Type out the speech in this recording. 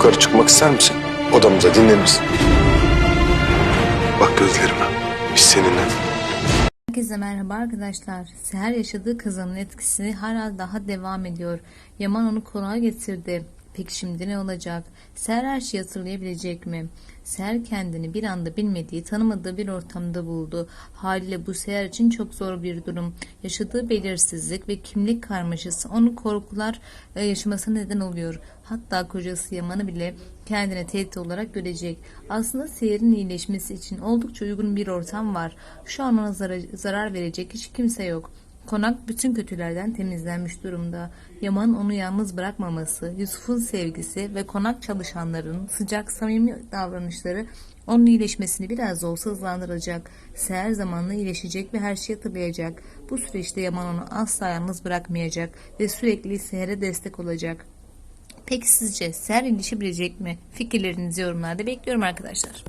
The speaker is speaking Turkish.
Yukarı çıkmak ister misin? Odamıza dinlenirsin. Bak gözlerime. Biz seninle. Herkese merhaba arkadaşlar. Seher yaşadığı kazanın etkisi hala daha devam ediyor. Yaman onu konağa getirdi. Peki şimdi ne olacak? Seher her şeyi hatırlayabilecek mi? Seher kendini bir anda bilmediği, tanımadığı bir ortamda buldu. Haliyle bu Seher için çok zor bir durum. Yaşadığı belirsizlik ve kimlik karmaşası onu korkular e, yaşamasına neden oluyor. Hatta kocası Yaman'ı bile kendine tehdit olarak görecek. Aslında Seher'in iyileşmesi için oldukça uygun bir ortam var. Şu an ona zarar, zarar verecek hiç kimse yok. Konak bütün kötülerden temizlenmiş durumda. Yaman onu yalnız bırakmaması, Yusuf'un sevgisi ve konak çalışanların sıcak samimi davranışları onun iyileşmesini biraz da olsa hızlandıracak. Seher zamanla iyileşecek ve her şeyi hatırlayacak. Bu süreçte Yaman onu asla yalnız bırakmayacak ve sürekli Seher'e destek olacak. Peki sizce Seher iyileşebilecek mi? Fikirlerinizi yorumlarda bekliyorum arkadaşlar.